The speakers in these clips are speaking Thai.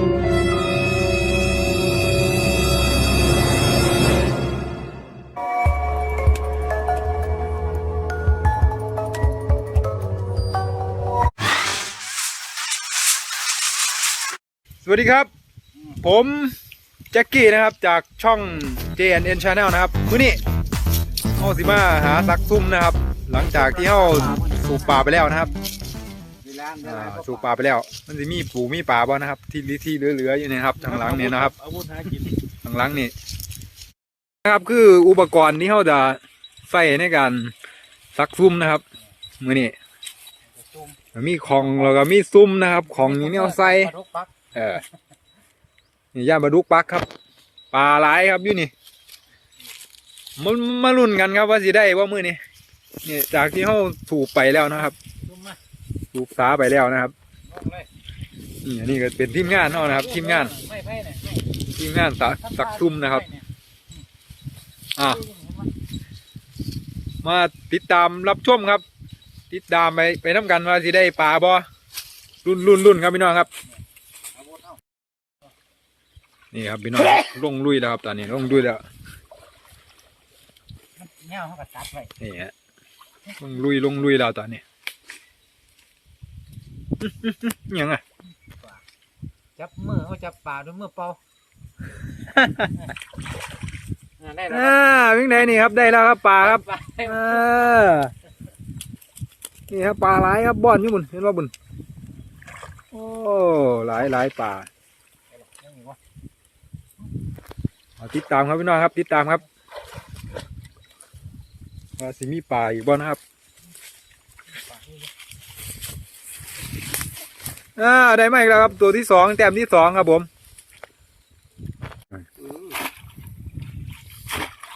สวัสดีครับ ผมแจ็คกี้นะครับจากช่อง JNN Channel นะครับมื้อนี้เอาสิมาหาซักซุ่มนะครับ หลังจากที่เราสูบปลาไปแล้วนะครับ อ่าสูบปลาไปแล้ว มันจะมีปูมีปลาบ่นะครับ ที่ที่เหลือๆอยู่เนยนะครับทางหลังเนี่ยนะครับอาวุธหากินทางหลังนี่นะครับคืออุปกรณ์ที่เราจะใส่ในการซักซุ่มนะครับมื้อนี้มีของแล้วก็มีซุ่มนะครับ ของนี้เนี่ยเอาใส่ปลาทุกปักเออนี่ย่ามาดุกปักครับปลาหลายครับอยู่นี่มันมาลุ้นกันครับว่าสิได้ว่ามือนี้นี่จากที่เขาถูกไปแล้วนะครับ ซุ่มมาถูกสาไปแล้วนะครับลงเลยนี่อันนี้ก็เป็นทีมงานเขานะครับ ทีมงานไม่ไพ่เนี่ยทีมงานสักสักซุ่มนะครับ อะมาติดตามรับชมครับ ติดตามไปไปน้ำกันว่าสิได้ปลาบ่รุ่นรุ่นรุ่นครับพี่น้องครับอาวุธเอานี่ครับพี่น้องลงลุยแล้วครับตอนนี้ลงลุยแล้วเงาเขาก็ตัดไว้นี่ฮะลงลุยลงลุยแล้วตอนนี้อิห ยังอะจับมือเขาจับปลาด้วยมือเปล่าอ่าได้แล้วอ่าวิ่งไหนนี่ครับได้แล้วครับปลาครับปลาได้อ่านี่ครับปลาหลายครับบ่อนอยู่บุญเห็นว่าบุญโอ้หลายหลายปลาเอาติดตามครับพี่น้องครับ ติดตามครับว่าสิมีปลาอีกบ่นะครับ อ่าได้มาอีกแล้วครับ ตัวที่สองแต้มที่สองครับผม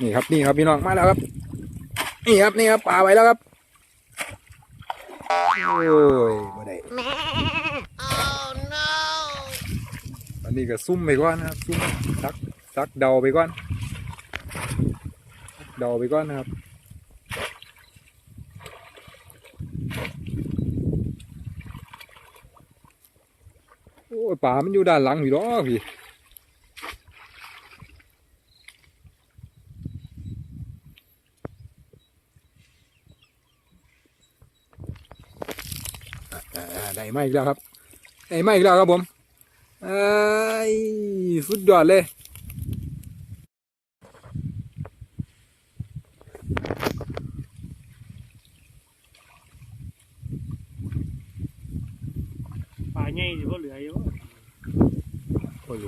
นี่ครับนี่ครับพี่น้องมาแล้วครับ นี่ครับนี่ครับปลาไว้แล้วครับโอ้ยบ่ได้อันนี้ก็ซุ่มไปก่อนนะครับซุ่มซักซักเดาไปก่อนเดาไปก่อนนะครับ ยป่ามันอยู่ด้านหลังพี่ล้อพี่ได้มาอีกแล้วครับได้มาอีกแล้วครับผมเอ้ยสุดยอดเลย ปลาใหญ่อยู่ก็เหลืออยู่ โอ้โห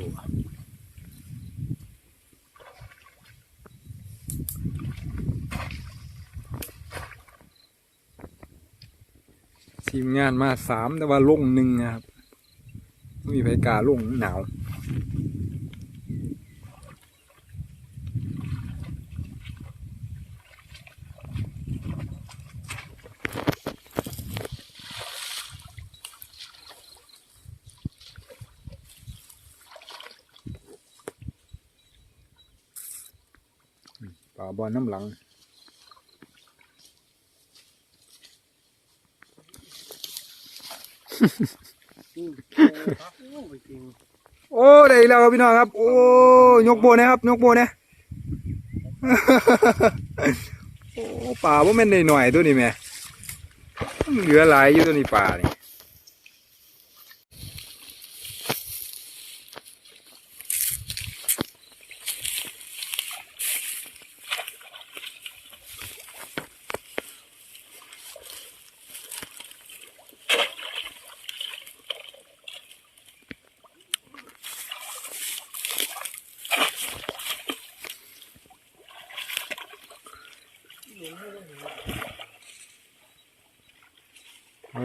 ทีมงานมาสามแต่ว่าลงหนึ่งนะครับมีไผกล้าลงหนาวปลาบอลน้ำหลัง โอ้ได้แล้วครับพี่น้องครับ โอ้ยกโบนะครับ ยกโบนะโอ้ป่าว่าแม่นหน่อยๆตัวนี้แม่เหลือหลายอยู่ตัวนี้ป่านี่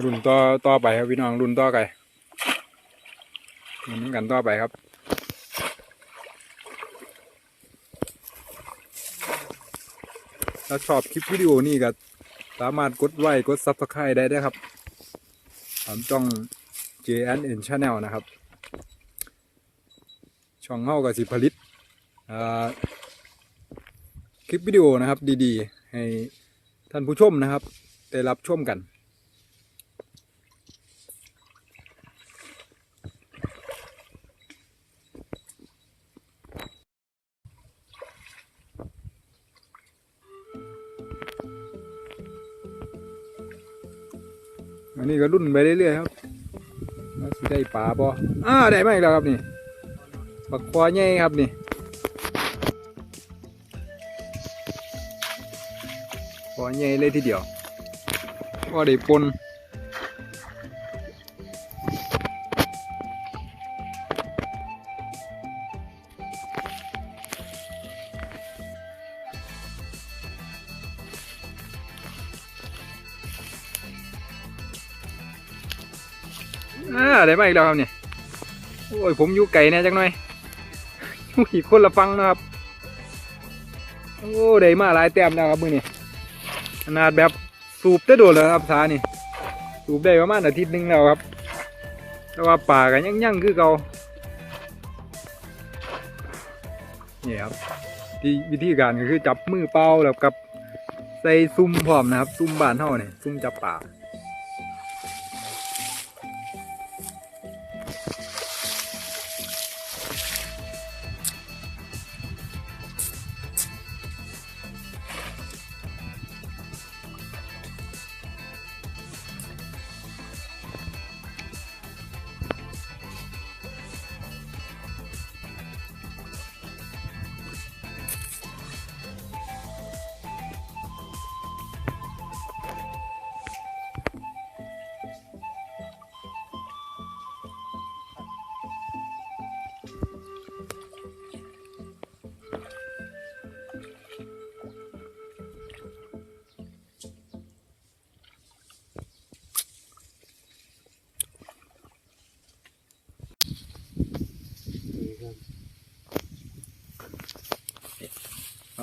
รุ่นต่อต่อไปครับพี่น้องรุ่นต่อไปรุ่นกันต่อไปครับถ้าชอบคลิปวิดีโอนี้ก็สามารถกดไลค์กดซับสไครต์ได้ด้อครับตามช่อง JNN Channel นะครับ ช่องเฮากับสิผลิตคลิปวิดีโอนะครับดีๆ ให้ท่านผู้ชมนะครับ ได้รับชมกัน อันนี้ก็รุ่นไปเรื่อยๆครับว่าสิได้ป่าบ่อ่าได้มาอีกแล้วครับนี่บักควาใหญ่ครับนี่ควาใหญ่เลยทีเดียวก็ได้ปน ได้มาอีกแล้วครับนี่ยโอ้ยผมอยู่ไก่แน่จังหน่อยอยู่อีกคนละฟังนะครับ โอ้ได้มาหลายแต้มแล้วครับมือนี่ขนาดแบบสูบได้โดดเลยครับสานี่สูบได้ประมาณอาทิตย์หนึงแล้วครับ แต่ว่าป่ากันยังยังคือเก่านี่ครับที่วิธีการก็คือจับมือเปล่าแล้วกับใส่ซุ่มพร้อมนะครับ ซุ่มบานเท่าเนี่ยซุ่มจับป่า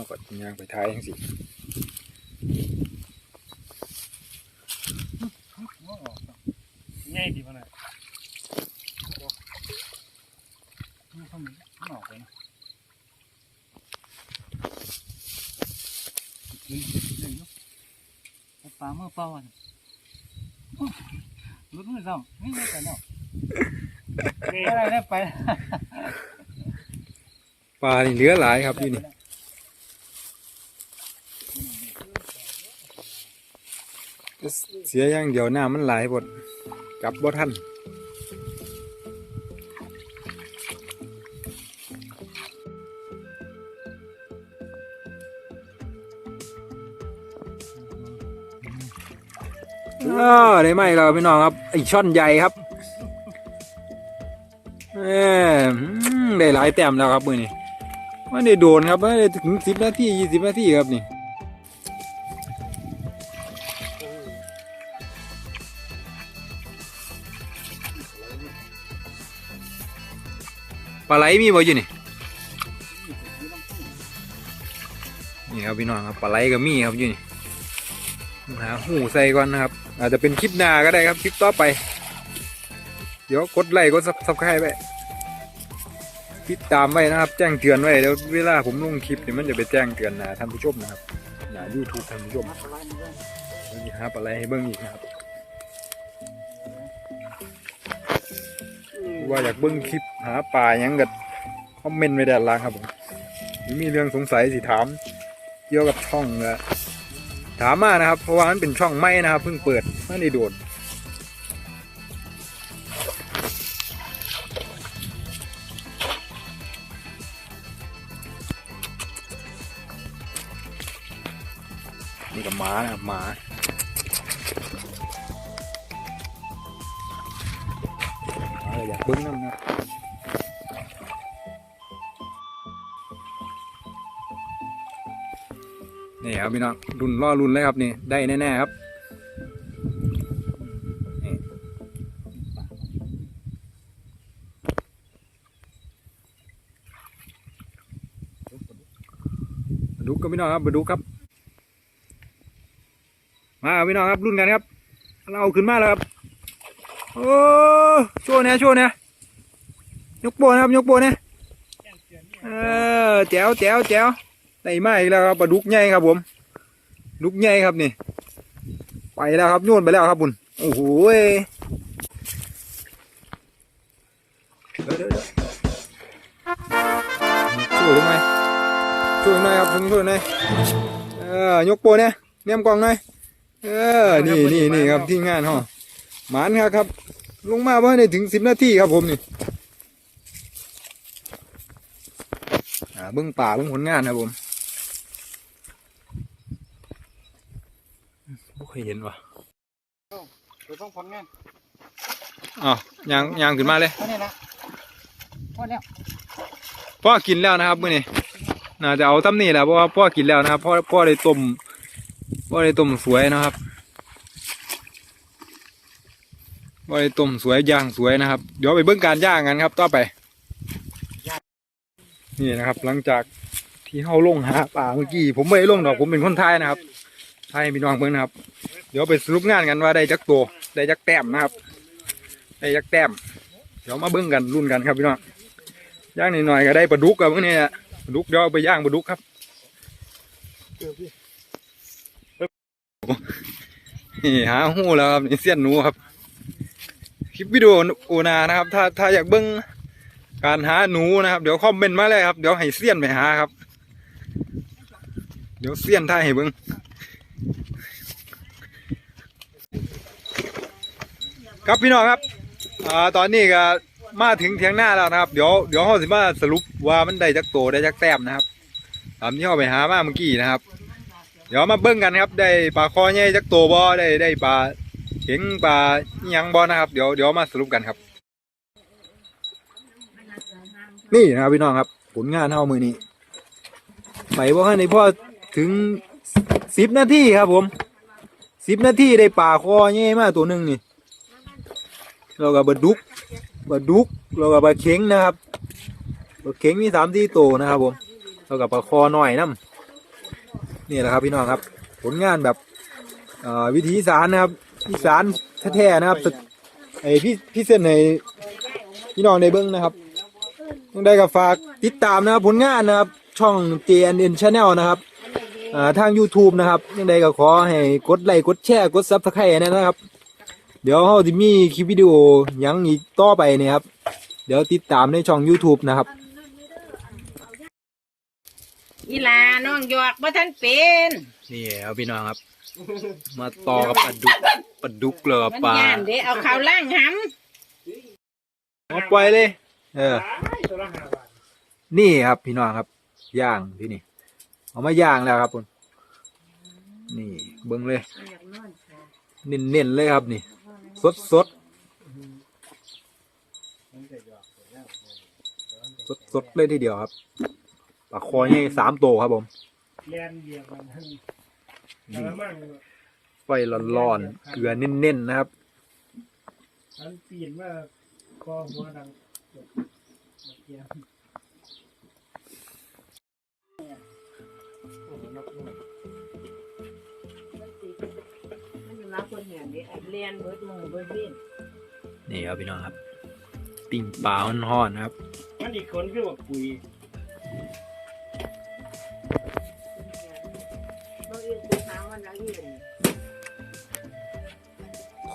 กดยางไปท้ายยังสิง่ายดีป่ะน่ะนี่เขามีหนอกเลยนะกินเลยเนาะเอาปลาเมื่อเปล่าอะลุ้นมือซ้ำไม่ใช่แต่เนาะอะไรได้ไปปลานี่เหลือหลายครับอยู่นี่ เสียอย่างเดียวหน้ามันหลายบดจับบ่ทันอ้าได้ไหมเราพี่น้องครับไอช่อนใหญ่ครับเออได้หลายแต้มแล้วครับมือนี้ไม่ได้โดนครับไม่ได้ถึงสิบนาทียี่สิบนาทีครับนี่ ปลาไหลมีบ่อยู่นี่นี่ครับพี่น้องครับปลาไหลก็มีครับอยู่นี่หาหูใส่ก่อนนะครับ อาจจะเป็นคลิปหน้าก็ได้ครับคลิปต่อไป เดี๋ยวกดไลค์กดซับสไครต์ไว้ติดตามไว้นะครับ แจ้งเตือนไว้เดี๋ยวเวลาผมลงคลิปเนี่ยมันจะไปแจ้งเตือนนะท่านผู้ชมนะครับนะยูทูบท่านผู้ชมเดี๋ยวจะหาอะไรให้เบิ่งอีกนะครับ ว่าอยากเบิ่งคลิปหาปลายังกัคอมเมนต์ไว้ด้านล่างครับผมหรือมีเรื่องสงสัยสิถามเกี่ยวกับช่องก็ถามมานะครับ เพราะว่ามันเป็นช่องใหม่นะครับเพิ่งเปิดไม่ได้โดนนี่กับหมานะครับหมา หมาเอยากบิ้งน้ำนะนี่ครับพี่น้องรุ่นล่อรุ่นเลยครับนี่ได้แน่ๆครับมาดูกันพี่น้องครับมาดูครับ มาพี่น้องครับรุ่นกันครับ เราเอาขึ้นมาแล้วครับ โอ้โชว์เนี่ยโชว์เนี่ยยกโบนะครับยกโบเนี่ยเออแจ๋วแจ๋วแจ๋วไต่มาอีกแล้วครับปลาดุกใหญ่ครับผมดุกใหญ่ครับนี่ ไปแล้วครับโยนไปแล้วครับบุญโอ้โหเดี๋ยวเดี๋ยวช่วยได้ไมช่วยหน่อยครับช่วยหน่อยเออยกโบเนี่ยเนี่ยมกองหน่อยเออนี่นี่นี่ครับที่งานห่อหมานครับครับ ลงมาว่าในถึงสิบนาทีครับผมนี่อ่าเบิ้งป่าเบิ้งผลงานครับผมไม่เคยเห็นว่ะเดี๋ยวต้องผลงานอ๋อยางยางขึ้นมาเลยเท่านี้ละพอแล้วพ่อกินแล้วนะครับมื้อนี้น่าจะเอาตั้มนี่แหละเพราะว่าพ่อกินแล้วนะครับพ่อพ่อได้ต้มพ่อได้ต้มสวยนะครับ พ่อได้ต้มสวยย่างสวยนะครับ เดี๋ยวไปเบิ่งการย่างกันครับ ต่อไป นี่นะครับ หลังจากที่เฮาลงหาป่าเมื่อกี้ผมไม่ได้ลงดอกผมเป็นคนไทยนะครับไทยพี่น้องเบิ่งนะครับ เดี๋ยวไปสรุปงานกันว่าได้จักตัวได้จักแต้มนะครับ ได้จักแต้ม เดี๋ยวมาเบิ่งกันรุ่นกันครับพี่น้องย่างหน่อยๆก็ได้ปลาดุกกับพวกนี้อะปลาดุกเดี๋ยวไปย่างปลาดุกครับเกือบพี่นี่หาหูแล้วครับนี่เสี้ยนหนูครับ คลิปวิดีโอโอนานะครับ ถ้าถ้าอยากเบิ้งการหาหนูนะครับ เดี๋ยวคอมเมนต์มาเลยครับ เดี๋ยวให้เสี้ยนไปหาครับ เดี๋ยวเสี้ยนท่าให้เบิ้งครับพี่น้องครับอ่าตอนนี้ก็มาถึงเทียงหน้าแล้วนะครับ เดี๋ยวเดี๋ยวเขาสิมาสรุปว่ามันได้จักโตได้จักแต้มนะครับตามที่เขาไปหามาเมื่อกี้นะครับ เดี๋ยวมาเบิ้งกันครับ ได้ปลาคอใหญ่จักโตบ่ได้ได้ปลา เข็งปลายังบ่นะครับ เดี๋ยวเดี๋ยวมาสรุปกันครับ นี่นะครับพี่น้องครับ ผลงานเท่ามือนี้ไปว่าในพ่อถึงสิบนาทีครับผมสิบนาทีได้ปลาคอใหญ่มากตัวหนึ่งนี่เราก็บดดุกบดดุกเราก็ปลาเข็งนะครับปลาเข็งมีสามที่โตนะครับผมเรากับปลาคอหน่อยน้ำนี่แหละครับพี่น้องครับ ผลงานแบบวิธีสานนะครับ อีสานแท้ๆนะครับตึกไอพี่พี่เส้นในพี่น้องในเบิ้งนะครับต้องได้กับฝากติดตามนะครับผลงานนะครับ ช่อง JNN Channel นะครับอ่าทาง YouTube นะครับยังไงก็ขอให้กดไลค์กดแชร์กด Subscribe นะครับ เดี๋ยวเราจะมีคลิปวิดีโอหยังอีกต่อไปเนี่ยครับ เดี๋ยวติดตามในช่อง YouTube นะครับอีลาน้องหยอกบ่ทันเป็น นี่ครับพี่น้องครับ มาต่อกับปลาดุกปลาดุกเลยมันปลาย่านเด้เอาข้าวล่างหมาปล่อยเลย เออ ตัวละห้าบาทนี่ครับพี่น้องครับ ย่างที่นี่ เอามาย่างแล้วครับคุณนี่เบิ้งเลยำเน้นๆเลยครับนี่ สดสดสดสดๆเลยทีเดียวครับปลาคอนี่สามโตวครับผม แลนเหยียบมันทั้งกระมัง ไฟร้อนๆเกลือเน้นๆนะครับอันปีนว่าคอหัวดังเกียร์มันอยู่รับคนเหียนเด้ไอ้เรียนเบิดหมู่เบิดวินนี่ครับพี่น้องครับ ปิ้งปลาห่อนๆนะครับ มันอีกคนคือว่าปุ๋ย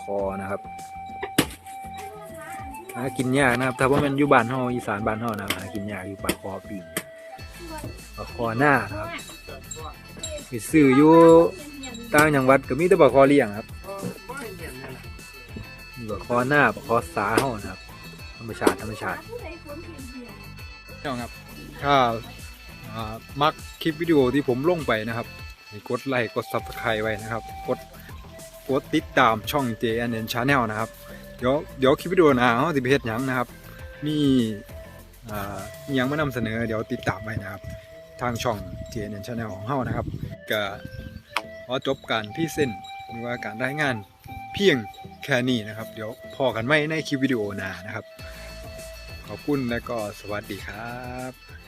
คอนะครับหากินยากนะครับ ถ้าว่ามันอยู่บ้านเฮาอีสานบ้านเฮานะหากินยากอยู่ปลาคอปิ้งปลาคอหน้านะครับไปซื้ออยู่ต่างจังหวัดก็มีแต่ปลาคอเลี้ยงครับปลาคอหน้าปลาคอสาเฮานะครับ ธรรมชาติธรรมชาติพี่น้องครับถ้ามักคลิปวิดีโอที่ผมลงไปนะครับกดไลค์กด Subscribe ไว้นะครับ กด กดติดตามช่อง JNN Channel นะครับ เดี๋ยวเดี๋ยวคลิปวิดีโอหน้าเขาจะไปเฮ็ดหยังนะครับ มีอ่าอิหยังมานำเสนอเดี๋ยวติดตามไว้นะครับ ทางช่อง JNN Channel ของเฮานะครับก็ขอจบการพรี่เส้นต์หรือว่าการรายงานเพียงแค่นี้นะครับ เดี๋ยวพอกันไม่ในคลิปวิดีโอหน้านะครับ ขอบคุณและก็สวัสดีครับ